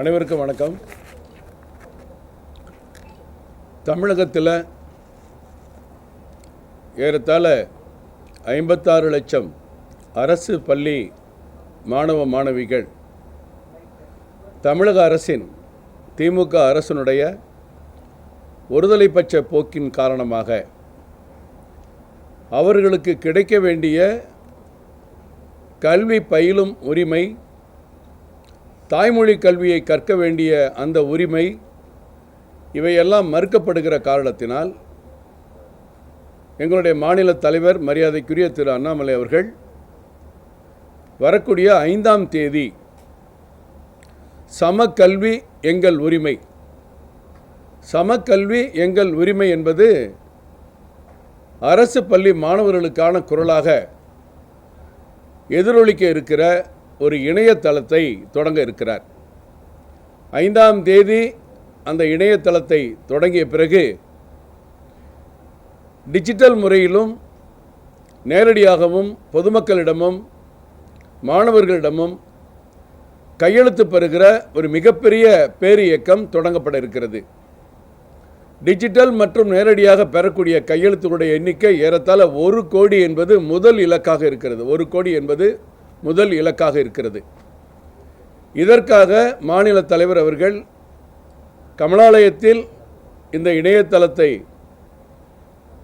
அனைவருக்கும் வணக்கம். தமிழகத்தில் ஏறத்தாழ ஐம்பத்தாறு லட்சம் அரசு பள்ளி மாணவ மாணவிகள் தமிழக அரசின் திமுக அரசினுடைய ஒருதலைப்பட்ச போக்கின் காரணமாக அவர்களுக்கு கிடைக்க வேண்டிய கல்வி பயிலும் உரிமை தாய்மொழி கல்வியை கற்க வேண்டிய அந்த உரிமை இவையெல்லாம் மறுக்கப்படுகிற காரணத்தினால் எங்களுடைய மாநில தலைவர் மரியாதைக்குரிய திரு அண்ணாமலை அவர்கள் வரக்கூடிய ஐந்தாம் தேதி சமக்கல்வி எங்கள் உரிமை. சமக்கல்வி எங்கள் உரிமை என்பது அரசு பள்ளி மாணவர்களுக்கான குரலாக எதிரொலிக்க இருக்கிற ஒரு இணையதளத்தை தொடங்க இருக்கிறார். ஐந்தாம் தேதி அந்த இணையதளத்தை தொடங்கிய பிறகு டிஜிட்டல் முறையிலும் நேரடியாகவும் பொதுமக்களிடமும் மாணவர்களிடமும் கையெழுத்து பெறுகிற ஒரு மிகப்பெரிய பேர் இயக்கம் தொடங்கப்பட இருக்கிறது. டிஜிட்டல் மற்றும் நேரடியாக பெறக்கூடிய கையெழுத்துகளுடைய எண்ணிக்கை ஏறத்தாழ ஒரு கோடி என்பது முதல் இலக்காக இருக்கிறது. ஒரு கோடி என்பது முதல் இலக்காக இருக்கிறது. இதற்காக மாநில தலைவர் அவர்கள் கமலாலயத்தில் இந்த இணையதளத்தை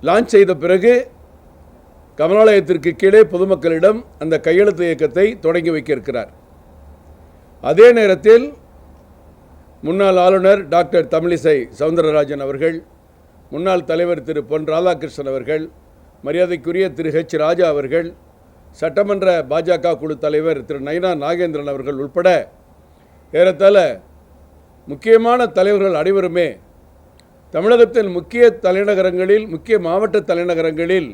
லான்ச் செய்த பிறகு கமலாலயத்திற்கு கீழே பொதுமக்களிடம் அந்த கையெழுத்து இயக்கத்தை தொடங்கி வைக்க இருக்கிறார் அதே நேரத்தில் முன்னாள் ஆளுநர் டாக்டர் தமிழிசை சவுந்தரராஜன் அவர்கள் முன்னாள் தலைவர் திரு பொன் ராதாகிருஷ்ணன் அவர்கள் மரியாதைக்குரிய திரு ஹெச் ராஜா அவர்கள் சட்டமன்ற பாஜக குழு தலைவர் திரு நயினா நாகேந்திரன் அவர்கள் உட்பட ஏறத்தாழ முக்கியமான தலைவர்கள் அனைவருமே தமிழகத்தின் முக்கிய தலைநகரங்களில் முக்கிய மாவட்ட தலைநகரங்களில்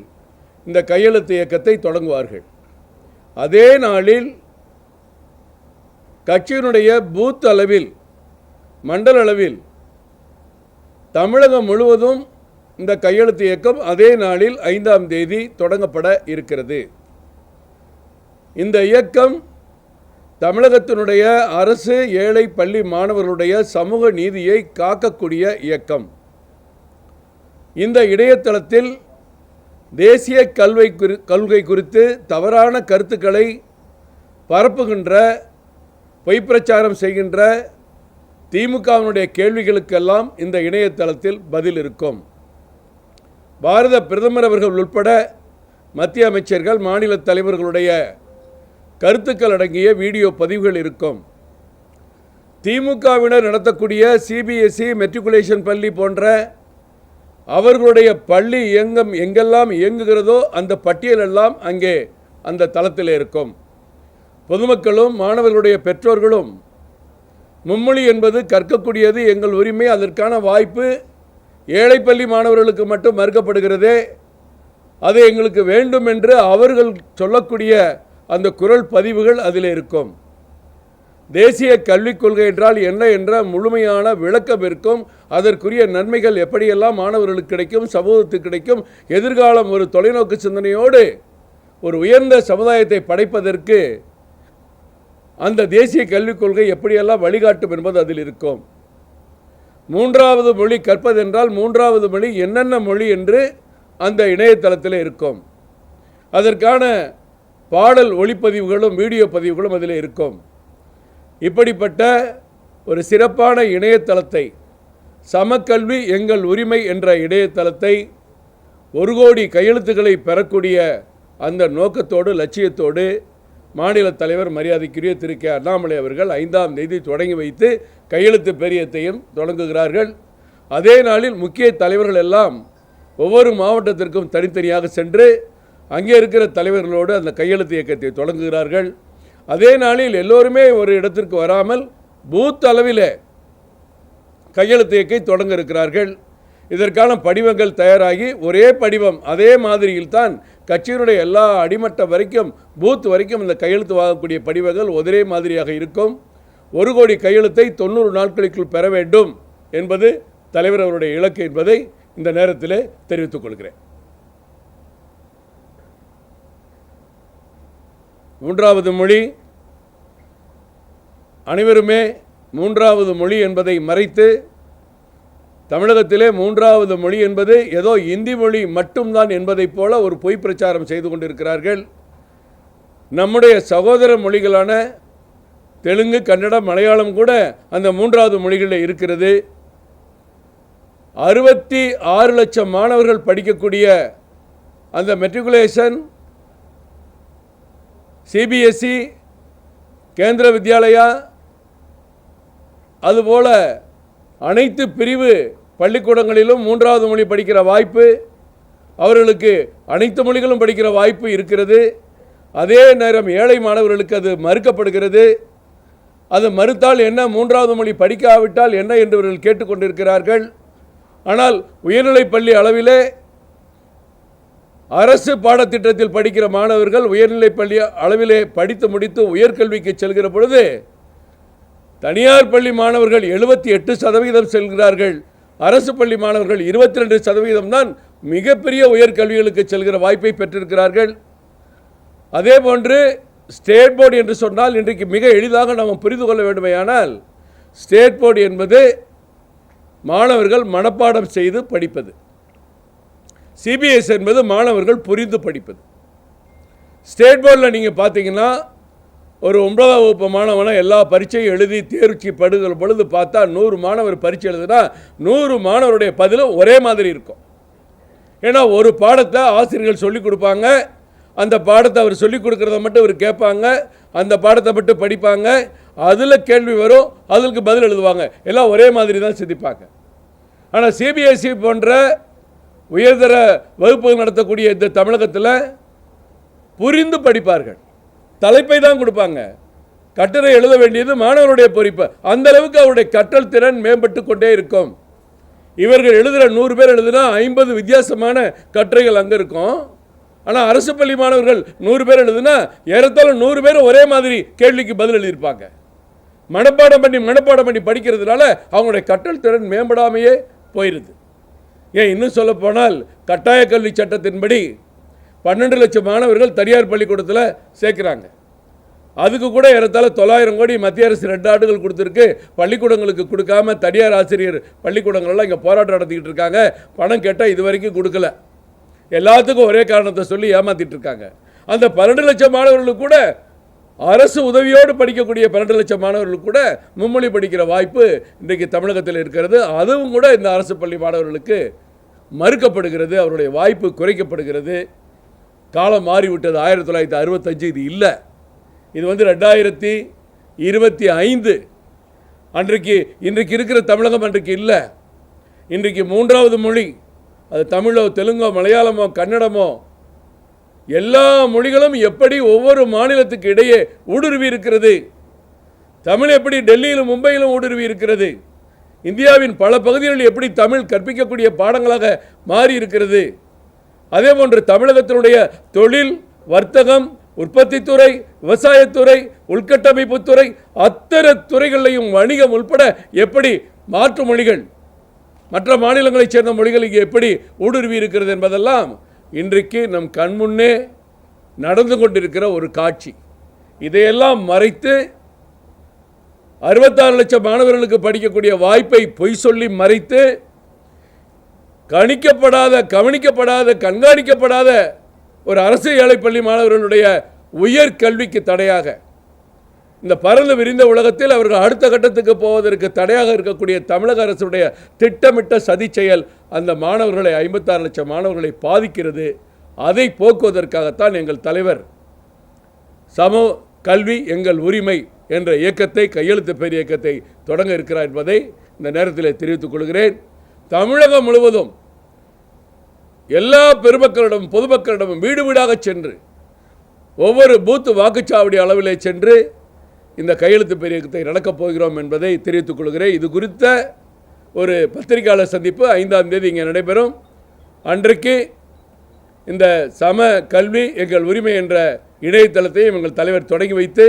இந்த கையெழுத்து இயக்கத்தை தொடங்குவார்கள். அதே நாளில் கட்சியினுடைய பூத் அளவில் மண்டல அளவில் தமிழகம் முழுவதும் இந்த கையெழுத்து இயக்கம் அதே நாளில் ஐந்தாம் தேதி தொடங்கப்பட இருக்கிறது. இந்த இயக்கம் தமிழகத்தினுடைய அரசு ஏழை பள்ளி மாணவர்களுடைய சமூக நீதியை காக்கக்கூடிய இயக்கம். இந்த இணையதளத்தில் தேசிய கல்வி குறி கொள்கை குறித்து தவறான கருத்துக்களை பரப்புகின்ற பொய் பிரச்சாரம் செய்கின்ற திமுகவினுடைய கேள்விகளுக்கெல்லாம் இந்த இணையதளத்தில் பதில் இருக்கும். பாரத பிரதமர் அவர்கள் உட்பட மத்திய அமைச்சர்கள் மாநில தலைவர்களுடைய கருத்துக்கள் அடங்கிய வீடியோ பதிவுகள் இருக்கும். திமுகவினர் நடத்தக்கூடிய சிபிஎஸ்இ மெட்ரிகுலேஷன் பள்ளி போன்ற அவர்களுடைய பள்ளி இயங்கம் எங்கெல்லாம் இயங்குகிறதோ அந்த பட்டியலெல்லாம் அங்கே அந்த தளத்தில் இருக்கும். பொதுமக்களும் மாணவர்களுடைய பெற்றோர்களும் மும்மொழி என்பது கற்கக்கூடியது எங்கள் உரிமை அதற்கான வாய்ப்பு ஏழை பள்ளி மாணவர்களுக்கு மட்டும் மறுக்கப்படுகிறதே அது எங்களுக்கு வேண்டும் என்று அவர்கள் சொல்லக்கூடிய அந்த குரல் பதிவுகள் அதில் இருக்கும். தேசிய கல்விக் கொள்கை என்றால் என்ன என்ற முழுமையான விளக்கம் இருக்கும். அதற்குரிய நன்மைகள் எப்படியெல்லாம் மாணவர்களுக்கு கிடைக்கும் சமூகத்துக்கு கிடைக்கும் எதிர்காலம் ஒரு தொலைநோக்கு சிந்தனையோடு ஒரு உயர்ந்த சமுதாயத்தை படைப்பதற்கு அந்த தேசிய கல்விக் கொள்கை எப்படியெல்லாம் வழிகாட்டும் என்பது அதில் இருக்கும். மூன்றாவது மொழி கற்பதென்றால் மூன்றாவது மொழி என்னென்ன மொழி என்று அந்த இணையதளத்தில் இருக்கும். அதற்கான பாடல் ஒளிப்பதிவுகளும் வீடியோ பதிவுகளும் அதில் இருக்கும். இப்படிப்பட்ட ஒரு சிறப்பான இணையதளத்தை சமக்கல்வி எங்கள் உரிமை என்ற இணையதளத்தை ஒரு கோடி கையெழுத்துக்களை பெறக்கூடிய அந்த நோக்கத்தோடு லட்சியத்தோடு மாநில தலைவர் மரியாதைக்குரிய திரு. கே. அண்ணாமலை அவர்கள் ஐந்தாம் தேதி தொடங்கி வைத்து கையெழுத்து பெரியத்தையும் தொடங்குகிறார்கள். அதே நாளில் முக்கிய தலைவர்கள் எல்லாம் ஒவ்வொரு மாவட்டத்திற்கும் தனித்தனியாக சென்று அங்கே இருக்கிற தலைவர்களோடு அந்த கையெழுத்து இயக்கத்தை தொடங்குகிறார்கள். அதே நாளில் எல்லோருமே ஒரு இடத்திற்கு வராமல் பூத் அளவிலே கையெழுத்து இயக்கை தொடங்க இருக்கிறார்கள். இதற்கான படிவங்கள் தயாராகி ஒரே படிவம் அதே மாதிரியில் தான் கட்சியினுடைய எல்லா அடிமட்ட வரைக்கும் பூத் வரைக்கும் இந்த கையெழுத்து வாங்கக்கூடிய படிவங்கள் ஒரே மாதிரியாக இருக்கும். ஒரு கோடி கையெழுத்தை தொண்ணூறு நாட்களுக்குள் பெற வேண்டும் என்பது தலைவர் அவருடைய இலக்கு என்பதை இந்த நேரத்தில் தெரிவித்துக் கொள்கிறேன். மூன்றாவது மொழி. அனைவருமே மூன்றாவது மொழி என்பதை மறைத்து தமிழகத்திலே மூன்றாவது மொழி என்பது ஏதோ இந்தி மொழி மட்டும்தான் என்பதைப் போல ஒரு பொய் பிரச்சாரம் செய்து கொண்டிருக்கிறார்கள். நம்முடைய சகோதர மொழிகளான தெலுங்கு கன்னடம் மலையாளம் கூட அந்த மூன்றாவது மொழிகளில் இருக்கிறது. அறுபத்தி ஆறு லட்சம் மாணவர்கள் படிக்கக்கூடிய அந்த மெட்ரிகுலேஷன் சிபிஎஸ்சி கேந்திர வித்யாலயா அதுபோல் அனைத்து பிரிவு பள்ளிக்கூடங்களிலும் மூன்றாவது மொழி படிக்கிற வாய்ப்பு அவர்களுக்கு அனைத்து மொழிகளும் படிக்கிற வாய்ப்பு இருக்கிறது. அதே நேரம் ஏழை மாணவர்களுக்கு அது மறுக்கப்படுகிறது. அது மறுத்தால் என்ன மூன்றாவது மொழி படிக்காவிட்டால் என்ன என்று இவர்கள் கேட்டுக்கொண்டிருக்கிறார்கள். ஆனால் உயர்நிலைப் பள்ளி அளவிலே அரசு பாடத்திட்டத்தில் படிக்கிற மாணவர்கள் உயர்நிலை பள்ளி அளவிலே படித்து முடித்து உயர்கல்விக்கு செல்கிற பொழுது தனியார் பள்ளி மாணவர்கள் எழுபத்தி எட்டு சதவீதம் செல்கிறார்கள். அரசு பள்ளி மாணவர்கள் இருபத்தி ரெண்டு சதவீதம் தான் மிகப்பெரிய உயர்கல்விகளுக்கு செல்கிற வாய்ப்பை பெற்றிருக்கிறார்கள். அதே போன்று ஸ்டேட் போர்டு என்று சொன்னால் இன்றைக்கு மிக எளிதாக நாம் புரிந்து கொள்ள வேண்டுமையானால் ஸ்டேட் போர்டு என்பது மாணவர்கள் மனப்பாடம் செய்து படிப்பது. சிபிஎஸ் என்பது மாணவர்கள் புரிந்து படிப்பது. ஸ்டேட் போர்டில் நீங்கள் பார்த்தீங்கன்னா ஒரு ஒன்பதாம் வகுப்பு மாணவனை எல்லா பரீட்சையும் எழுதி தேர்ச்சி படுகிற பொழுது பார்த்தா நூறு மாணவர் பரீட்சை எழுதுனா நூறு மாணவருடைய பதிலும் ஒரே மாதிரி இருக்கும். ஏன்னா ஒரு பாடத்தை ஆசிரியர்கள் சொல்லிக் கொடுப்பாங்க. அந்த பாடத்தை அவர் சொல்லிக் கொடுக்குறத மட்டும் அவர் கேட்பாங்க. அந்த பாடத்தை மட்டும் படிப்பாங்க. அதில் கேள்வி வரும் அதுக்கு பதில் எழுதுவாங்க. எல்லாம் ஒரே மாதிரி தான் சிந்திப்பாங்க. ஆனால் சிபிஎஸ்சி போன்ற உயர்தர வகுப்புகள் நடத்தக்கூடிய இந்த தமிழகத்தில் புரிந்து படிப்பார்கள். தலைப்பை தான் கொடுப்பாங்க. கட்டுரை எழுத வேண்டியது மாணவருடைய பொறுப்பு. அந்த அளவுக்கு அவருடைய கற்றல் திறன் மேம்பட்டு கொண்டே இருக்கும். இவர்கள் எழுதுகிற நூறு பேர் எழுதுனா ஐம்பது வித்தியாசமான கட்டுரைகள் அங்கே இருக்கும். ஆனால் அரசு பள்ளி மாணவர்கள் நூறு பேர் எழுதுனா ஏறத்தாழ நூறு பேர் ஒரே மாதிரி கேள்விக்கு பதில் எழுதியிருப்பாங்க. மனப்பாடம் பண்ணி மனப்பாடம் பண்ணி படிக்கிறதுனால அவங்களுடைய கற்றல் திறன் மேம்படாமையே போயிடுது ஏன் இன்னும் சொல்லப்போனால் கட்டாய கல்வி சட்டத்தின்படி பன்னெண்டு லட்சம் மாணவர்கள் தனியார் பள்ளிக்கூடத்தில் சேர்க்குறாங்க. அதுக்கு கூட ஏறத்தாழ தொள்ளாயிரம் கோடி மத்திய அரசு ரெண்டு ஆண்டுகள் கொடுத்துருக்கு. பள்ளிக்கூடங்களுக்கு கொடுக்காம தனியார் ஆசிரியர் பள்ளிக்கூடங்கள்லாம் இங்கே போராட்டம் நடத்திக்கிட்டு இருக்காங்க. பணம் கேட்டால் இது வரைக்கும் கொடுக்கல. எல்லாத்துக்கும் ஒரே காரணத்தை சொல்லி ஏமாத்திட்டு இருக்காங்க. அந்த பன்னெண்டு லட்சம் மாணவர்களுக்கு கூட அரசு உதவியோடு படிக்கக்கூடிய பன்னெண்டு லட்சம் மாணவர்களுக்கு கூட மும்மொழி படிக்கிற வாய்ப்பு இன்றைக்கு தமிழகத்தில் இருக்கிறது. அதுவும் கூட இந்த அரசு பள்ளி மாணவர்களுக்கு மறுக்கப்படுகிறது. அவருடைய வாய்ப்பு குறைக்கப்படுகிறது. காலம் மாறிவிட்டது. ஆயிரத்தி தொள்ளாயிரத்தி அறுபத்தஞ்சு இது இல்லை. இது வந்து ரெண்டாயிரத்தி இருபத்தி ஐந்து. அன்றைக்கு இன்றைக்கு இருக்கிற தமிழகம் அன்றைக்கு இல்லை. இன்றைக்கு மூன்றாவது மொழி. அது தமிழோ தெலுங்கோ மலையாளமோ கன்னடமோ எல்லா மொழிகளும் எப்படி ஒவ்வொரு மாநிலத்துக்கு இடையே ஊடுருவி இருக்கிறது? தமிழ் எப்படி டெல்லியிலும் மும்பையிலும் ஊடுருவி இருக்கிறது? இந்தியாவின் பல பகுதிகளில் எப்படி தமிழ் கற்பிக்கக்கூடிய பாடங்களாக மாறி இருக்கிறது? அதே போன்று தமிழகத்தினுடைய தொழில் வர்த்தகம் உற்பத்தித்துறை விவசாயத்துறை உள்கட்டமைப்புத்துறை அத்தனை துறைகளிலையும் வணிகம் உள்பட எப்படி மாற்று மொழிகள் மற்ற மாநிலங்களைச் சேர்ந்த மொழிகள் இங்கே எப்படி ஊடுருவி இருக்கிறது என்பதெல்லாம் இன்றைக்கு நம் கண்முன்னே நடந்து கொண்டிருக்கிற ஒரு காட்சி. இதையெல்லாம் மறைத்து அறுபத்தாறு லட்சம் மாணவர்களுக்கு படிக்கக்கூடிய வாய்ப்பை பொய் சொல்லி மறைத்து கணிக்கப்படாத கவனிக்கப்படாத கண்காணிக்கப்படாத ஒரு அரசு ஏழை பள்ளி மாணவர்களுடைய உயர் கல்விக்கு தடையாக இந்த பரந்து விரிந்த உலகத்தில் அவர்கள் அடுத்த கட்டத்துக்கு போவதற்கு தடையாக இருக்கக்கூடிய தமிழக அரசுடைய திட்டமிட்ட சதி செயல் அந்த மாணவர்களை ஐம்பத்தாறு லட்சம் மாணவர்களை பாதிக்கிறது. அதை போக்குவதற்காகத்தான் எங்கள் தலைவர் சம கல்வி எங்கள் உரிமை என்ற இயக்கத்தை கையெழுத்து பெரிய இயக்கத்தை தொடங்க இருக்கிறார் என்பதை இந்த நேரத்தில் தெரிவித்துக் கொள்கிறேன். தமிழகம் முழுவதும் எல்லா பெருமக்களிடமும் பொதுமக்களிடமும் வீடு வீடாக சென்று ஒவ்வொரு பூத்து வாக்குச்சாவடி அளவிலே சென்று இந்த கையெழுத்து பெரியத்தை நடக்கப் போகிறோம் என்பதை தெரிவித்துக் கொள்கிறேன். இது குறித்த ஒரு பத்திரிகையாளர் சந்திப்பு ஐந்தாம் தேதி இங்கே நடைபெறும். அன்றைக்கு இந்த சம கல்வி எங்கள் உரிமை என்ற இணையதளத்தையும் எங்கள் தலைவர் தொடங்கி வைத்து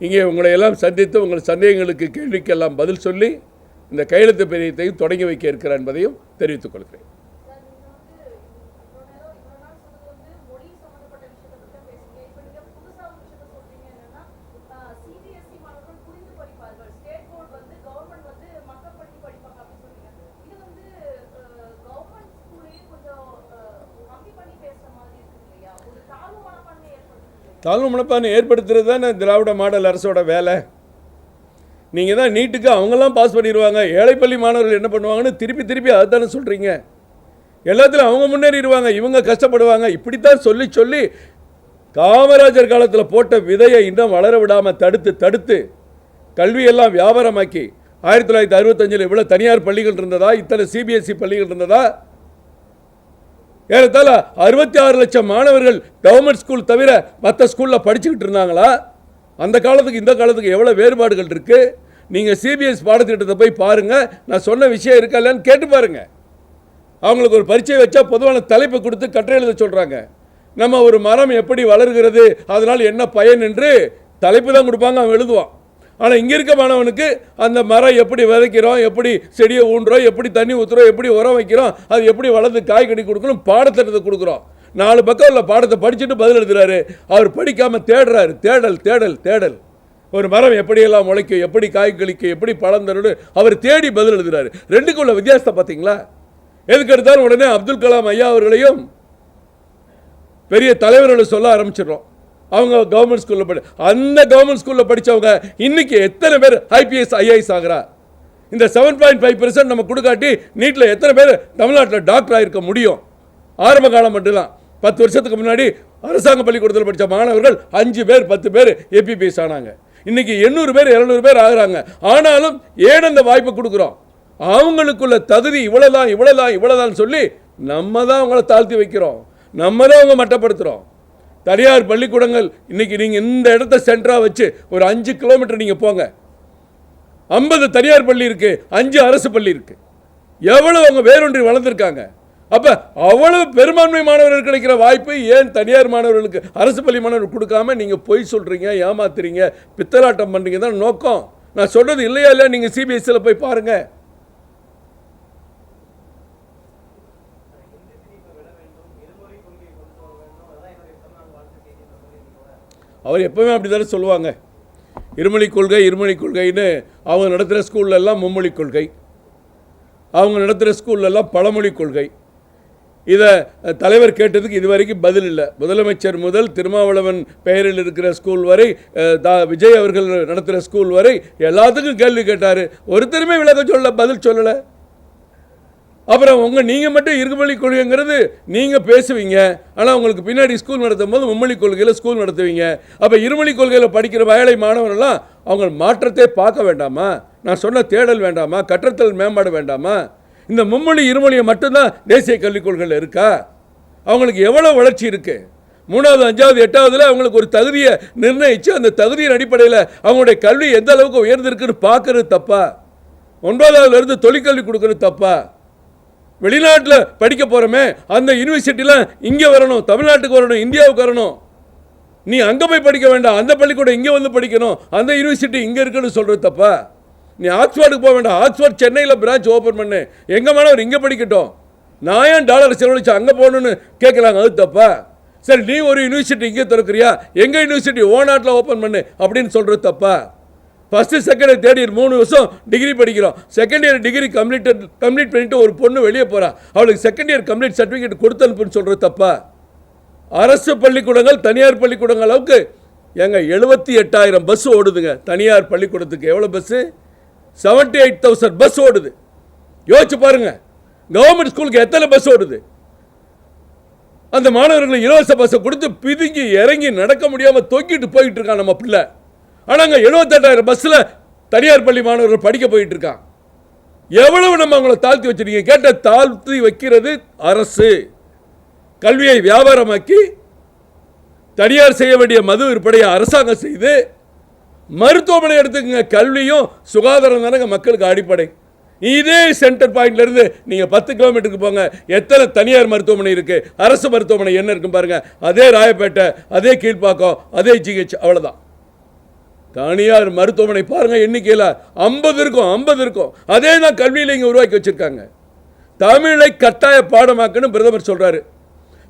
இங்கே உங்களை எல்லாம் சந்தித்து உங்கள் சந்தேகங்களுக்கு கேள்விக்கெல்லாம் பதில் சொல்லி இந்த கையெழுத்து பெரியத்தையும் தொடங்கி வைக்க இருக்கிறார் என்பதையும் தெரிவித்துக் கொள்கிறேன் சார் நீங்க வந்து இவ்வளவு நேரம் இவ்வளவு நாள் சொன்னது வந்து மொழி சம்பந்தப்பட்ட விஷயத்தை பத்தி தான் பேசுறீங்க இப்ப நீங்க புதுசா ஒரு விஷயத்த சொல்றீங்க என்னன்னா சிபிஎஸ்இ மாணவர்கள் புரிந்து படிப்பார்கள் ஸ்டேட் போர்டு தாழ்வு மனப்பான்மை ஏற்படுத்துறது தானே திராவிட மாடல் அரசோட வேலை. நீங்கள் தான் நீட்டுக்கு அவங்கெல்லாம் பாஸ் பண்ணிடுவாங்க ஏழைப்பள்ளி மாணவர்கள் என்ன பண்ணுவாங்கன்னு திருப்பி திருப்பி அதுதானே சொல்கிறீங்க எல்லாத்துலையும் அவங்க முன்னேறிடுவாங்க இவங்க கஷ்டப்படுவாங்க. இப்படித்தான் சொல்லி சொல்லி காமராஜர் காலத்தில் போட்ட விதையை இன்னும் வளர விடாமல் தடுத்து தடுத்து கல்வியெல்லாம் வியாபாரமாக்கி ஆயிரத்தி தொள்ளாயிரத்தி அறுபத்தஞ்சில் இவ்வளோ தனியார் பள்ளிகள் இருந்ததா? இத்தனை சிபிஎஸ்சி பள்ளிகள் இருந்ததா? ஏறத்தால அறுபத்தி ஆறு லட்சம் மாணவர்கள் கவர்மெண்ட் ஸ்கூல் தவிர மற்ற ஸ்கூலில் படிச்சுக்கிட்டு இருந்தாங்களா? அந்த காலத்துக்கு இந்த காலத்துக்கு எவ்வளோ வேறுபாடுகள் இருக்குது நீங்கள் சிபிஎஸ் பாடத்திட்டத்தை போய் பாருங்கள் நான் சொன்ன விஷயம் இருக்கா இல்லைன்னு கேட்டு பாருங்கள் அவங்களுக்கு ஒரு பரீட்சை வச்சா பொதுவான தலைப்பு கொடுத்து கட்டுரை எழுத சொல்கிறாங்க நம்ம ஒரு மரம் எப்படி வளர்கிறது? அதனால் என்ன பயன் என்று தலைப்பு தான் கொடுப்பாங்க அவன் எழுதுவான். ஆனால் இங்கே இருக்க மாணவனுக்கு அந்த மரம் எப்படி விதைக்கிறோம் எப்படி செடியை ஊன்றோம் எப்படி தண்ணி ஊற்றுறோம் எப்படி உரம் வைக்கிறோம் அது எப்படி வளர்ந்து காய்கறி கொடுக்கணும் பாடத்திட்டத்தை கொடுக்குறோம். நாலு பக்கம் உள்ள பாடத்தை படிச்சுட்டு பதில் எழுதுறாரு. அவர் படிக்காமல் தேடுறாரு. தேடல் தேடல் தேடல். ஒரு மரம் எப்படியெல்லாம் முளைக்கும் எப்படி காய் கழிக்கும் எப்படி பழம் தரும்னு அவர் தேடி பதில் எழுதுறாரு. ரெண்டுக்கும் உள்ள வித்தியாசத்தை பார்த்தீங்களா? எதுக்கு எடுத்தாலும் உடனே அப்துல் கலாம் ஐயா அவர்களையும் பெரிய தலைவர்களை சொல்ல ஆரம்பிச்சிடுறோம். அவங்க கவர்மெண்ட் ஸ்கூலில் படி அந்த கவர்மெண்ட் ஸ்கூலில் படித்தவங்க இன்னைக்கு எத்தனை பேர் ஐபிஎஸ் ஐஏஎஸ் ஆகிறா? இந்த செவன் பாயிண்ட் ஃபைவ் நம்ம கொடுக்காட்டி நீட்டில் எத்தனை பேர் தமிழ்நாட்டில் டாக்டர் ஆகிருக்க முடியும்? ஆரம்ப காலம் மட்டும்தான். பத்து வருஷத்துக்கு முன்னாடி அரசாங்க பள்ளிக்கூடத்தில் படித்த மாணவர்கள் அஞ்சு பேர் பத்து பேர் ஏபிபிஎஸ் ஆனாங்க. இன்னைக்கு எண்ணூறு பேர் இரநூறு பேர் ஆகிறாங்க. ஆனாலும் ஏன் அந்த வாய்ப்பு கொடுக்குறோம்? அவங்களுக்குள்ள தகுதி இவ்வளோதான் இவ்வளோதான் இவ்வளோதான் சொல்லி நம்ம தான் அவங்கள தாழ்த்தி வைக்கிறோம். நம்ம தான் அவங்க மட்டப்படுத்துகிறோம் தனியார் பள்ளிக்கூடங்கள் இன்னைக்கு நீங்கள் இந்த இடத்த சென்டராக வச்சு ஒரு அஞ்சு கிலோமீட்டர் நீங்கள் போங்க. ஐம்பது தனியார் பள்ளி இருக்கு அஞ்சு அரசு பள்ளி இருக்கு. எவ்வளவு அவங்க வேரூன்றி வளர்ந்துருக்காங்க. அப்ப அவ்வளவு பெரும்பான்மை மாணவர்கள் கிடைக்கிற வாய்ப்பு ஏன் தனியார் மாணவர்களுக்கு அரசு பள்ளி மாணவர்கள் கொடுக்காம நீங்கள் பொய் சொல்கிறீங்க ஏமாத்துறீங்க பித்தலாட்டம் பண்ணுறீங்க தான் நோக்கம். நான் சொல்றது இல்லையா இல்லையா நீங்கள் சிபிஎஸ்சியில் போய் பாருங்கள் அவர் எப்போவுமே அப்படி தானே சொல்லுவாங்க. இருமொழி கொள்கை இருமொழி கொள்கைன்னு அவங்க நடத்துகிற ஸ்கூல்லெல்லாம் மும்மொழி கொள்கை. அவங்க நடத்துகிற ஸ்கூல்லெல்லாம் பழமொழி கொள்கை. இதை தலைவர் கேட்டதுக்கு இது வரைக்கும் பதில் இல்லை. முதலமைச்சர் முதல் திருமாவளவன் பெயரில் இருக்கிற ஸ்கூல் வரை தா விஜய் அவர்கள் நடத்துகிற ஸ்கூல் வரை எல்லாத்துக்கும் கேள்வி கேட்டார். ஒருத்தருமே விளக்கம் சொல்ல பதில் சொல்லலை. அப்புறம் உங்கள் நீங்கள் மட்டும் இருமொழி கொள்கைங்கிறது நீங்கள் பேசுவீங்க. ஆனால் உங்களுக்கு பின்னாடி ஸ்கூல் நடத்தும் போது மும்மொழி கொள்கையில் ஸ்கூல் நடத்துவீங்க. அப்போ இருமொழி கொள்கையில் படிக்கிற வயலை மாணவர்கள்லாம் அவங்க மாற்றத்தை பார்க்க வேண்டாமா? நான் சொன்ன தேடல் வேண்டாமா? கற்றத்தல் மேம்பாடு வேண்டாமா? இந்த மும்மொழி இருமொழியை மட்டும்தான் தேசிய கல்விக் கொள்கையில் இருக்கா? அவங்களுக்கு எவ்வளோ வளர்ச்சி இருக்குது மூணாவது அஞ்சாவது எட்டாவதுல அவங்களுக்கு ஒரு தகுதியை நிர்ணயித்து அந்த தகுதியின் அடிப்படையில் அவங்களுடைய கல்வி எந்த அளவுக்கு உயர்ந்திருக்குன்னு பார்க்கறது தப்பா? ஒன்பதாவதுலேருந்து தொழிற்கல்வி கொடுக்கறது தப்பா? வெளிநாட்டில் படிக்க போகிறோமே அந்த யூனிவர்சிட்டியில் இங்கே வரணும் தமிழ்நாட்டுக்கு வரணும் இந்தியாவுக்கு வரணும். நீ அங்கே போய் படிக்க வேண்டாம் அந்த பள்ளிக்கூடம் இங்கே வந்து படிக்கணும் அந்த யூனிவர்சிட்டி இங்கே இருக்குன்னு சொல்கிறது தப்பா? நீ ஆக்ஸ்ஃபோர்டுக்கு போக வேண்டாம் ஆக்ஸ்ஃபோர்ட் சென்னையில் பிரான்ச் ஓப்பன் பண்ணு. எங்கள் மாணவர் இங்கே படிக்கட்டும். நான் ஏன் டாலர் செலவழிச்சு அங்கே போகணுன்னு கேட்குறாங்க அது தப்பா? சரி நீ ஒரு யூனிவர்சிட்டி இங்கே திறக்கிறியா? எங்கள் யூனிவர்சிட்டி ஓ நாட்டில் ஓப்பன் பண்ணு அப்படின்னு சொல்கிறது தப்பா? ஃபஸ்ட்டு செகண்ட் தேர்ட் இயர் மூணு வருஷம் டிகிரி படிக்கிறோம். Second year degree completed complete பண்ணிவிட்டு ஒரு பொண்ணு வெளியே போகிறா அவளுக்கு செகண்ட் இயர் கம்ப்ளீட் சர்டிஃபிகேட் கொடுத்து அனுப்புன்னு சொல்கிறது தப்பா? அரசு பள்ளிக்கூடங்கள் தனியார் பள்ளிக்கூடங்கள் அளவுக்கு ஏங்க எழுபத்தி எட்டாயிரம் பஸ் ஓடுதுங்க. தனியார் பள்ளிக்கூடத்துக்கு எவ்வளோ bus seventy eight thousand bus ஓடுது. யோசிச்சு பாருங்க. கவர்மெண்ட் ஸ்கூலுக்கு எத்தனை பஸ் ஓடுது? அந்த மாணவர்களுக்கு இலவச பஸ்ஸை கொடுத்து பிதுங்கி இறங்கி நடக்க முடியாமல் தொங்கிட்டு போயிட்டு இருக்கான் நம்ம பிள்ளை. ஆனாங்க எழுபத்தெட்டாயிரம் பஸ்ஸில் தனியார் பள்ளி மாணவர்கள் படிக்க போயிட்டு இருக்கான் எவ்வளவு நம்ம அவங்கள தாழ்த்தி வச்சிருக்கீங்க? கேட்ட தாழ்த்தி வைக்கிறது அரசு. கல்வியை வியாபாரமாக்கி தனியார் செய்ய வேண்டிய மது விற்பனையை அரசாங்கம் செய்து மருத்துவமனை எடுத்துக்கங்க. கல்வியும் சுகாதாரம் தானங்க மக்களுக்கு அடிப்படை. இதே சென்டர் பாயிண்ட்ல இருந்து நீங்க பத்து கிலோமீட்டருக்கு போங்க. எத்தனை தனியார் மருத்துவமனை இருக்கு? அரசு மருத்துவமனை என்ன இருக்கும் பாருங்க. அதே ராயப்பேட்டை அதே கீழ்ப்பாக்கம் அதே ஜிஹெச் அவ்வளவுதான். தனியார் மருத்துவமனை பாருங்கள் எண்ணிக்கையில் ஐம்பது இருக்கும் ஐம்பது இருக்கும் அதே தான் கல்வியில் இங்கே உருவாக்கி வச்சிருக்காங்க. தமிழை கட்டாய பாடமாக்குன்னு பிரதமர் சொல்றாரு.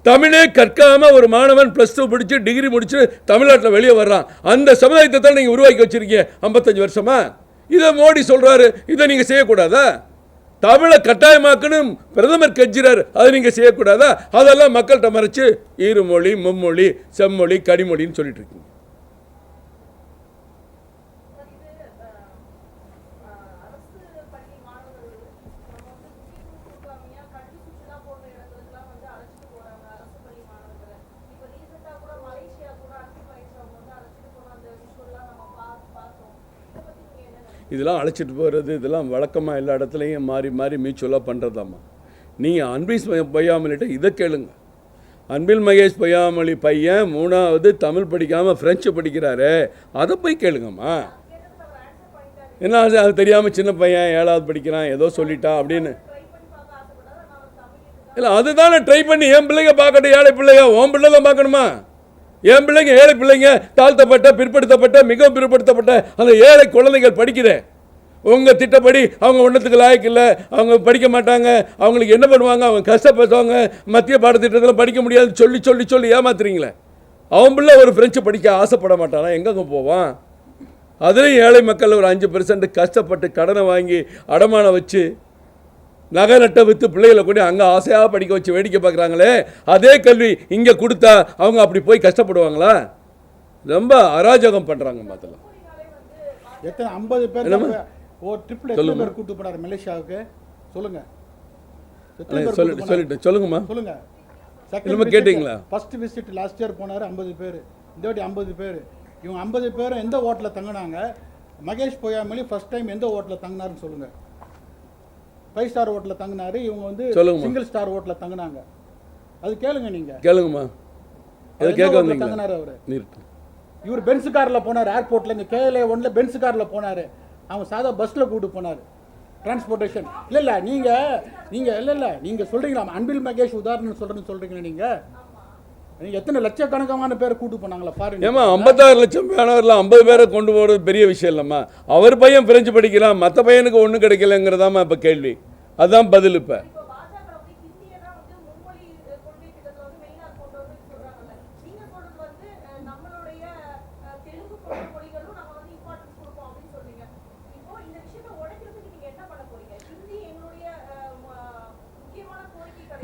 தமிழே கற்காம ஒரு மாணவன் ப்ளஸ் டூ முடிச்சு டிகிரி முடிச்சு தமிழ்நாட்டில் வெளியே வர்றான். அந்த சமுதாயத்தை தான் நீங்கள் உருவாக்கி வச்சிருக்கீங்க ஐம்பத்தஞ்சு வருஷமா? இதை மோடி சொல்றாரு இதை நீங்கள் செய்யக்கூடாதா? தமிழை கட்டாயமாக்கணும் பிரதமர் கெஞ்சிறார் அதை நீங்கள் செய்யக்கூடாதா? அதெல்லாம் மக்கள்கிட்ட மறைச்சு ஈறுமொழி மும்மொழி செம்மொழி கனிமொழின்னு சொல்லிட்டு இருக்கீங்க சார், இது அஹ், அஹ், அரசு பள்ளி மாணவர்கள் நம்ம வந்து முக்கியத்துவம் கொடுக்காமையா கல்வி சுற்றுலா போன்ற இடங்களுக்குலாம் வந்து அழைச்சிட்டு போறாங்க அரசு பள்ளி மாணவர்களை இப்போ ரீசெண்டாக கூட மலேசியா கூட அன்பு மகேஷ் அவங்க வந்து அழைச்சிட்டு போன அந்த விஷுவல்லாம் நம்ம பா- பார்த்தோம் இதை பத்தி நீங்க என்ன நினைக்கிறீங்க? இதெல்லாம் அழைச்சிட்டு போகிறது இதெல்லாம் வழக்கமாக எல்லா இடத்துலையும் மாறி மாறி மியூச்சுவலாக பண்ணுறதாம்மா நீங்கள் அன்பில் பொய்யாமலிட்ட இதை கேளுங்க. அன்பில் மகேஷ் பொய்யாமொழி பையன் மூணாவது தமிழ் படிக்காமல் ஃப்ரெஞ்சு படிக்கிறாரு அதை போய் கேளுங்கம்மா. என்ன அது அது தெரியாமல் சின்ன பையன் ஏழாவது படிக்கிறான் ஏதோ சொல்லிட்டான் அப்படின்னு. இல்லை அதுதானே ட்ரை பண்ணி என் பிள்ளைங்க பார்க்கட்டும் ஏழை பிள்ளைங்க உன் பிள்ளை தான் பார்க்கணுமா? என் பிள்ளைங்க ஏழை பிள்ளைங்க தாழ்த்தப்பட்ட பிற்படுத்தப்பட்ட மிகவும் பிற்படுத்தப்பட்ட அந்த ஏழை குழந்தைகள் படிக்கிறேன் உங்கள் திட்டப்படி அவங்க ஒன்றத்துக்கு லாயக்கு இல்லை அவங்க படிக்க மாட்டாங்க அவங்களுக்கு என்ன பண்ணுவாங்க அவங்க கஷ்டப்படுவாங்க மத்திய பாடத்திட்டத்தில் படிக்க முடியாது சொல்லி சொல்லி சொல்லி ஏமாத்துறீங்களே. அவன் பிள்ளை ஒரு ஃப்ரெஞ்சு படிக்க ஆசைப்பட மாட்டானா? எங்கங்க போவான்? அதுலேயும் ஏழை மக்கள் ஒரு அஞ்சு பெர்சன்ட் கஷ்டப்பட்டு கடனை வாங்கி அடமானம் வச்சு நகை நட்டை விற்று பிள்ளைகளை கூட அங்கே ஆசையாக படிக்க வச்சு வேடிக்கை பார்க்குறாங்களே அதே கல்வி இங்கே கொடுத்தா அவங்க அப்படி போய் கஷ்டப்படுவாங்களா? ரொம்ப அராஜகம் பண்ணுறாங்க அதெல்லாம் எத்தனை ஐம்பது பேர் ஒரு ட்ரிப்ல எத்தனை பேர் கூட்டு போனார் மலேசியாவுக்கு. சொல்லுங்க. சொல்லிட்டு? சொல்லிட்டு சொல்லுங்கம்மா. சொல்லுங்க. என்னமோ கேட்டீங்களா? ஃபர்ஸ்ட் விசிட் லாஸ்ட் இயர் போனார் ஐம்பது பேர். இந்த வாட்டி ஐம்பது பேர். இவங்க ஐம்பது பேரும் எந்த ஹோட்டலில் தங்கினாங்க? மகேஷ் பொய்யாமொழி ஃபர்ஸ்ட் டைம் எந்த ஹோட்டலில் தங்கினாருன்னு சொல்லுங்க. ஃபைவ் ஸ்டார் ஹோட்டலில் தங்கினாரு. இவங்க வந்து. சிங்கிள் ஸ்டார் ஹோட்டலில் தங்கினாங்க. அது கேளுங்க நீங்க. கேளுங்கம்மா. எந்த கேட்க வந்தீங்களா? தங்கினாரு அவரு? இவர் பென்ஸ் காரில் போனார் ஏர்போர்ட்டில் இந்த கேஎல்ஏ ஒன்ல பென்ஸ் காரில் போனார். அவங்க சாதா பஸ்ஸில் கூட்டு போனார். டிரான்ஸ்போர்ட்டேஷன் இல்லை இல்லை நீங்கள் நீங்கள் இல்லை இல்லை நீங்கள் சொல்கிறீங்களா அன்பில் மகேஷ் உதாரணம் சொல்கிறேன்னு சொல்கிறீங்களா நீங்கள் நீங்கள் எத்தனை லட்சக்கணக்கான பேர் கூட்டு போனாங்களா பாருங்க. ஏமா ஐம்பத்தாறு லட்சம் மாணவர்ல ஐம்பது பேரை கொண்டு போகிறது பெரிய விஷயம் இல்லைம்மா. அவர் பையன் பிரெஞ்சு படிக்கிறான் மற்ற பையனுக்கு ஒன்றும் கிடைக்கலங்கிறதாம்மா இப்போ கேள்வி. அதுதான் பதில் இப்போ.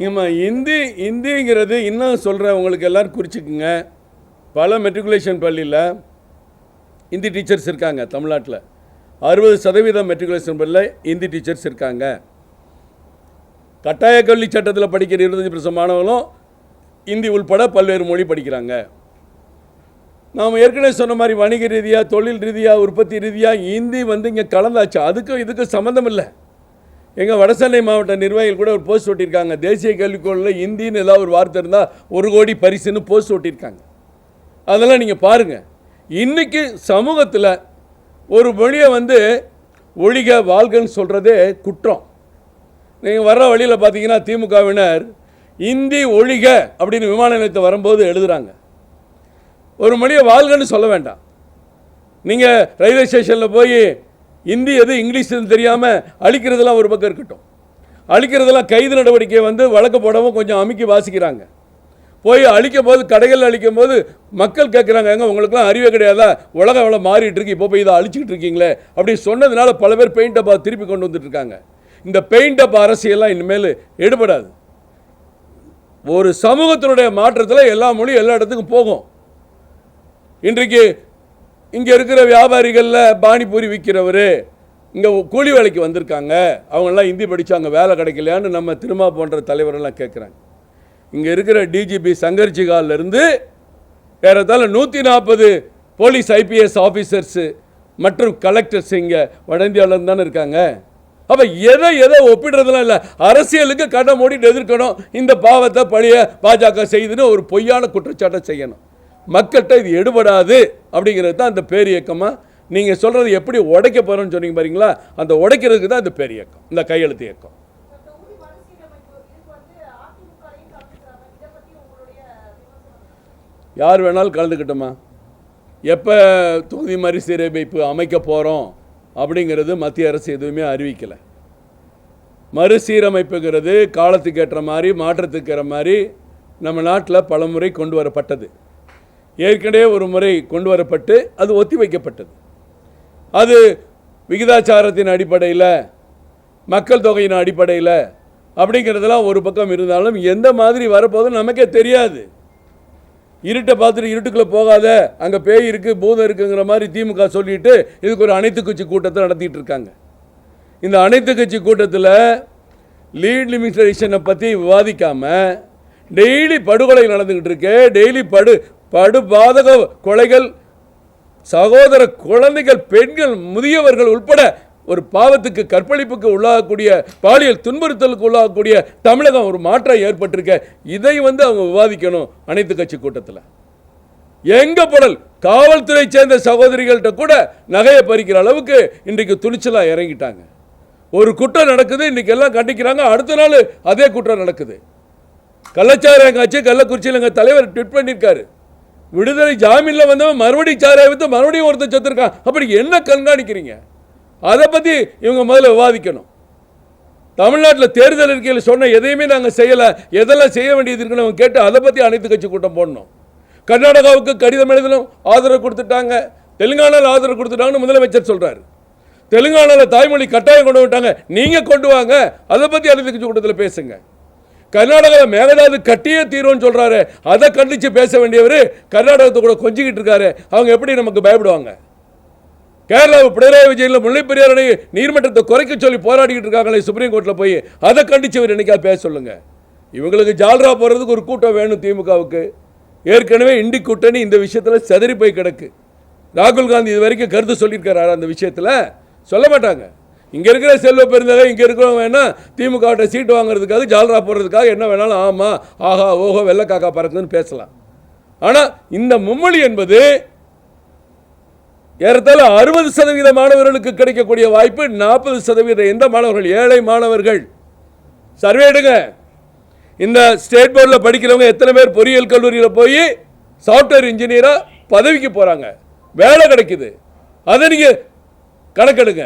இம்மா இந்தி இந்திங்கிறது இன்னும் சொல்கிற உங்களுக்கு எல்லோரும் குறிச்சிக்குங்க. பல மெட்ரிகுலேஷன் பள்ளியில் இந்தி டீச்சர்ஸ் இருக்காங்க தமிழ்நாட்டில். அறுபது சதவீதம் மெட்ரிகுலேஷன் பள்ளியில் இந்தி டீச்சர்ஸ் இருக்காங்க. கட்டாய கல்வி சட்டத்தில் படிக்கிற இருபத்தஞ்சி பர்சன்ட் மாணவர்களும் இந்தி உள்பட பல்வேறு மொழி படிக்கிறாங்க. நாம் ஏற்கனவே சொன்ன மாதிரி வணிக ரீதியாக தொழில் ரீதியாக உற்பத்தி ரீதியாக இந்தி வந்து இங்கே கலந்தாச்சு. அதுக்கும் இதுக்கும் சம்மந்தம் இல்லை. எங்கள் வடசென்னை மாவட்ட நிர்வாகிகள் கூட ஒரு போஸ்ட் ஒட்டியிருக்காங்க. தேசிய கல்விக்கோளில் இந்தின்னு ஏதாவது ஒரு வார்த்தை இருந்தால் ஒரு கோடி பரிசுன்னு போஸ்ட் ஒட்டியிருக்காங்க. அதெல்லாம் நீங்கள் பாருங்கள் இன்றைக்கி சமூகத்தில் ஒரு மொழியை வந்து ஒழிக வாழ்கன்னு சொல்கிறதே குற்றம். நீங்கள் வர்ற வழியில் பார்த்தீங்கன்னா திமுகவினர் இந்தி ஒழிக அப்படின்னு விமான நிலையத்தை வரும்போது எழுதுகிறாங்க ஒரு மொழியை வாழ்கன்னு சொல்ல வேண்டாம். நீங்கள் ரயில்வே ஸ்டேஷனில் போய் இந்தி எது இங்கிலீஷ் தெரியாமல் அழிக்கிறதெல்லாம் ஒரு பக்கம் இருக்கட்டும். அழிக்கிறதெல்லாம் கைது நடவடிக்கை வந்து வழக்கு போடவும் கொஞ்சம் அமுக்கி வாசிக்கிறாங்க. போய் அழிக்கும் போது கடைகள் அழிக்கும் போது மக்கள் கேட்குறாங்க எங்க உங்களுக்குலாம் அறிவே கிடையாதா? உலகம் எவ்வளோ மாறிட்டு இருக்கு இப்போ போய் இதை அழிச்சிக்கிட்டு இருக்கீங்களே? அப்படி சொன்னதுனால பல பேர் பெயிண்டை பார்த்து திருப்பி கொண்டு வந்துட்டு இருக்காங்க. இந்த பெயிண்ட் அப் அரசியல்லாம் இனிமேல் எடுபடாது. ஒரு சமூகத்தினுடைய மாற்றத்தில் எல்லா மொழியும் எல்லா இடத்துக்கும் போகும். இன்றைக்கு இங்கே இருக்கிற வியாபாரிகளில் பானிபூரி விற்கிறவர் இங்கே கூலி வேலைக்கு வந்திருக்காங்க. அவங்கெல்லாம் ஹிந்தி படித்தாங்க வேலை கிடைக்கலையான்னு நம்ம திருமா போன்ற தலைவரெல்லாம் கேட்குறாங்க. இங்கே இருக்கிற டிஜிபி சங்கர்ஜிகாலிருந்து ஏறத்தாழ நூற்றி நாற்பது போலீஸ் ஐபிஎஸ் ஆஃபீஸர்ஸு மற்றும் கலெக்டர்ஸ் இங்கே வட இந்தியாவிலேருந்து தானே இருக்காங்க. அப்போ எதை எதை ஒப்பிடுறதுலாம் இல்லை. அரசியலுக்கு கண்ணை மூடிட்டு எதிர்க்கணும். இந்த பாவத்தை பழைய பாஜக செய்துன்னு ஒரு பொய்யான குற்றச்சாட்டை செய்யணும். மக்கள்கிட்ட இது எடுபடாது அப்படிங்கிறது தான் அந்த பேரியக்கமாக நீங்கள் சொல்கிறது எப்படி உடைக்க போகிறோன்னு சொன்னீங்க பாருங்களா? அந்த உடைக்கிறதுக்கு தான் இந்த பேரியக்கம் இந்த கையெழுத்து இயக்கம். யார் வேணாலும் கலந்துக்கிட்டோமா? எப்போ தொகுதி மறுசீரமைப்பு அமைக்க போகிறோம் அப்படிங்கிறது மத்திய அரசு எதுவுமே அறிவிக்கலை. மறுசீரமைப்புங்கிறது காலத்துக்கு ஏற்ற மாதிரி மாற்றத்துக்கு மாதிரி நம்ம நாட்டில் பல முறை கொண்டு வரப்பட்டது. ஏற்கனவே ஒரு முறை கொண்டு வரப்பட்டு அது ஒத்தி வைக்கப்பட்டது. அது விகிதாச்சாரத்தின் அடிப்படையில் மக்கள் தொகையின் அடிப்படையில் அப்படிங்கிறதெல்லாம் ஒரு பக்கம் இருந்தாலும் எந்த மாதிரி வரப்போகுதுன்னு நமக்கே தெரியாது. இருட்டை பார்த்துட்டு இருட்டுக்குள்ளே போகாத அங்கே பேய் இருக்குது பூதம் இருக்குங்கிற மாதிரி திமுக சொல்லிட்டு இதுக்கு ஒரு அனைத்து கட்சி கூட்டத்தை நடத்திட்டு இருக்காங்க. இந்த அனைத்து கட்சி கூட்டத்தில் லீட் லிமிட்டேஷனை பற்றி விவாதிக்காமல் டெய்லி படுகொலை நடந்துக்கிட்டு இருக்கு. டெய்லி படு படுபாதக கொலைகள் சகோதர குழந்தைகள் பெண்கள் முதியவர்கள் உட்பட ஒரு பாவத்துக்கு கற்பழிப்புக்கு உள்ளாகக்கூடிய பாலியல் துன்புறுத்தலுக்கு உள்ளாகக்கூடிய தமிழகம் ஒரு மாற்றம் ஏற்பட்டிருக்க. இதை வந்து அவங்க விவாதிக்கணும் அனைத்து கட்சி கூட்டத்தில். எங்க புடல்? காவல்துறை சேர்ந்த சகோதரிகள்கிட்ட கூட நகையை பறிக்கிற அளவுக்கு இன்றைக்கு துணிச்சலா இறங்கிட்டாங்க. ஒரு குற்றம் நடக்குது இன்னைக்கு எல்லாம் கண்டிக்கிறாங்க அடுத்த நாள் அதே குற்றம் நடக்குது. கள்ளச்சாராயம் காட்சி கள்ளக்குறிச்சியில் எங்கள் தலைவர் ட்விட் பண்ணியிருக்காரு. விடுதலை ஜாமீனில் வந்தவன் மறுபடியும் சாராயம் வித்து மறுபடியும் ஒருத்தர் செத்துருக்கான். அப்படி என்ன கண்காணிக்கிறீங்க? அதை பற்றி இவங்க முதல்ல விவாதிக்கணும். தமிழ்நாட்டில் தேர்தல் இருக்கையில் சொன்ன எதையுமே நாங்கள் செய்யலை. எதெல்லாம் செய்ய வேண்டியது இருக்குன்னு அவங்க கேட்டு அதை பற்றி அனைத்து கட்சி கூட்டம் போடணும். கர்நாடகாவுக்கு கடிதம் எழுதணும் ஆதரவு கொடுத்துட்டாங்க. தெலுங்கானாவில் ஆதரவு கொடுத்துட்டாங்கன்னு முதலமைச்சர் சொல்கிறாரு தெலுங்கானாவில் தாய்மொழி கட்டாயம் கொண்டு விட்டாங்க நீங்கள் கொண்டு வாங்க. அதை பற்றி அனைத்து கட்சி கூட்டத்தில் பேசுங்க. கர்நாடகாவில் மேகதாது கட்டியே தீரும்னு சொல்கிறாரு அதை கண்டித்து பேச வேண்டியவர் கர்நாடகத்தை கூட கொஞ்சிக்கிட்டு இருக்காரு. அவங்க எப்படி நமக்கு பயப்படுவாங்க? கேரளாவு பினராயி விஜயனில் முல்லைப்பெரியார் அணை நீர்மன்றத்தை குறைக்க சொல்லி போராடிக்கிட்டு இருக்காங்களே சுப்ரீம் கோர்ட்டில் போய் அதை கண்டிச்சவர் என்னைக்காவது பேச சொல்லுங்க? இவங்களுக்கு ஜால்ரா போகிறதுக்கு ஒரு கூட்டம் வேணும் திமுகவுக்கு. ஏற்கனவே இண்டி கூட்டணி இந்த விஷயத்தில் செதறி போய் கிடக்கு. ராகுல் காந்தி இது வரைக்கும் கருத்து சொல்லியிருக்கிறாரு அந்த விஷயத்தில்? சொல்ல மாட்டாங்க. இங்கே இருக்கிற செல்வ பெருந்தகை இங்கே இருக்கிறவங்க வேணா திமுகவிட்ட சீட்டு வாங்குறதுக்காக ஜால்ரா போடுறதுக்காக என்ன வேணாலும் ஆமாம் ஆஹா ஓஹோ வெள்ளைக்காக்கா பறக்குதுன்னு பேசலாம். ஆனால் இந்த மும்மொழி என்பது ஏறத்தாழ அறுபது சதவீத மாணவர்களுக்கு கிடைக்கக்கூடிய வாய்ப்பு நாற்பது சதவீதம். எந்த மாணவர்கள்? ஏழை மாணவர்கள். சர்வே எடுங்க. இந்த ஸ்டேட் போர்டில் படிக்கிறவங்க எத்தனை பேர் பொறியியல் கல்லூரியில் போய் சாஃப்ட்வேர் இன்ஜினியராக பதவிக்கு போகிறாங்க வேலை கிடைக்குது. அதை நீங்கள் கணக்கெடுங்க.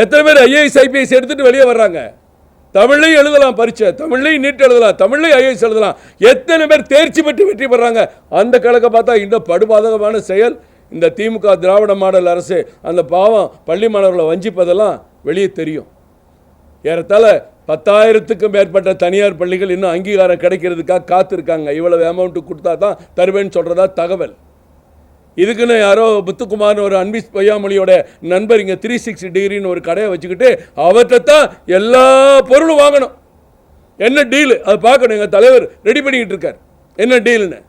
எத்தனை பேர் ஐஏஎஸ் ஐபிஎஸ் எடுத்துட்டு வெளியே வர்றாங்க? தமிழ்லையும் எழுதலாம் பரீட்சை. தமிழ்லையும் நீட் எழுதலாம். தமிழ்லையும் ஐஏஎஸ் எழுதலாம். எத்தனை பேர் தேர்ச்சி பெற்று வெற்றி பெறாங்க? அந்த கணக்கை பார்த்தா இந்த படுபாதகமான செயல். இந்த திமுக திராவிட மாடல் அரசு அந்த பாவம் பள்ளி மாணவர்களை வஞ்சிப்பதெல்லாம் வெளியே தெரியும். ஏறத்தாழ பத்தாயிரத்துக்கும் மேற்பட்ட தனியார் பள்ளிகள் இன்னும் அங்கீகாரம் கிடைக்கிறதுக்காக காத்திருக்காங்க. இவ்வளவு அமௌண்ட்டு கொடுத்தா தான் தருவேன்னு சொல்கிறதா தகவல். இதுக்குன்னு யாரோ முத்துக்குமார்னு ஒரு அன்பிஸ் பொய்யாமொழியோட நண்பர் இங்கே த்ரீ சிக்ஸ்டி டிகிரின்னு ஒரு கடையை வச்சுக்கிட்டு அவர்கிட்ட தான் எல்லா பொருளும் வாங்கணும். என்ன டீலு அதை பார்க்கணும். எங்கள் தலைவர் ரெடி பண்ணிக்கிட்டு இருக்கார். என்ன டீல்னு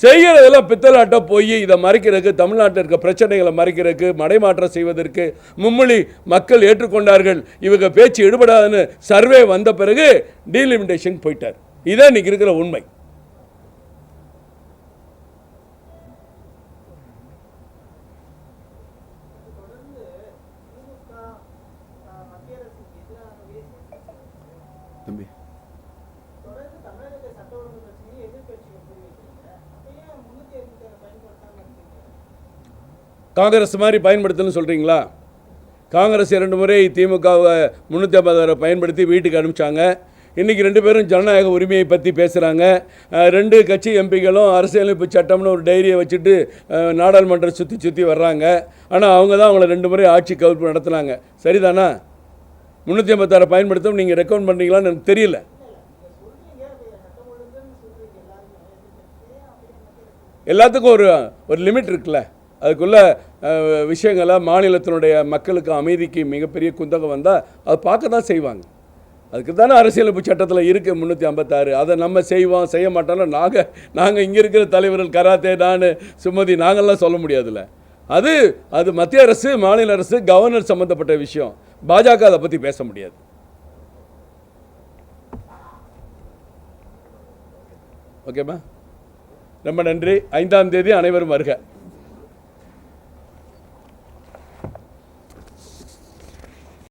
செய்கிறதெல்லாம் பித்தலாட்ட போய் இதை மறைக்கிறதுக்கு தமிழ்நாட்டில் இருக்க பிரச்சனைகளை மறைக்கிறதுக்கு மடைமாற்றம் செய்வதற்கு மும்மொழி மக்கள் ஏற்றுக்கொண்டார்கள். இவங்க பேச்சு எடுபடாதுன்னு சர்வே வந்த பிறகு டீலிமிட்டேஷன் போயிட்டார். இதான் இன்றைக்கி இருக்கிற உண்மை தொடர்ந்து திமுக ஆஹ், மத்திய அரசுக்கு எதிராகவே தம்பி தொடர்ந்து தமிழகத்தை சட்ட ஒழுங்கு பிரச்சனையை எதிர்க்கட்சிகள் முன் வைக்கிறீங்க அப்ப ஏன் முன்னூத்தி அறுபத்தி ஆறு பயன்படுத்தாம இருக்கீங்க காங்கிரஸ் மாதிரி பயன்படுத்தணும்னு சொல்கிறீங்களா காங்கிரஸ் இரண்டு முறை திமுகவை முந்நூற்றி ஐம்பதாயிரம் பயன்படுத்தி வீட்டுக்கு அனுப்பிச்சாங்க. இன்றைக்கி ரெண்டு பேரும் ஜனநாயக உரிமையை பற்றி பேசுகிறாங்க ரெண்டு கட்சி எம்பிகளும் அரசியலமைப்பு சட்டம்னு ஒரு டைரியை வச்சுட்டு நாடாளுமன்றம் சுற்றி சுற்றி வர்றாங்க. ஆனால் அவங்க தான் அவங்கள ரெண்டு முறை ஆட்சி கவிப்பு நடத்துனாங்க. சரிதானா? முந்நூற்றி ஐம்பத்தாறு பயன்படுத்தும் நீங்கள் ரெக்கமெண்ட் பண்ணுறீங்களான்னு எனக்கு தெரியல. எல்லாத்துக்கும் ஒரு ஒரு லிமிட் இருக்குல்ல? அதுக்குள்ள விஷயங்களை மாநிலத்தினுடைய மக்களுக்கு அமைதிக்கு மிகப்பெரிய குந்தகம் வந்தால் அதை பார்க்க தான் செய்வாங்க. அதுக்கு தானே அரசியலமைப்பு சட்டத்தில் இருக்குது முந்நூற்றி ஐம்பத்தாறு. அதை நம்ம செய்வோம் செய்ய மாட்டோம்னா நாங்கள் நாங்கள் இங்கே இருக்கிற தலைவர்கள் கராத்தே நான் சுமதி நாங்கள்லாம் சொல்ல முடியாதுல்ல. அது அது மத்திய அரசு மாநில அரசு கவர்னர் சம்மந்தப்பட்ட விஷயம். பாஜக அதை பற்றி பேச முடியாது. ஓகேம்மா? ரொம்ப நன்றி. ஐந்தாம் தேதி அனைவரும் வருக.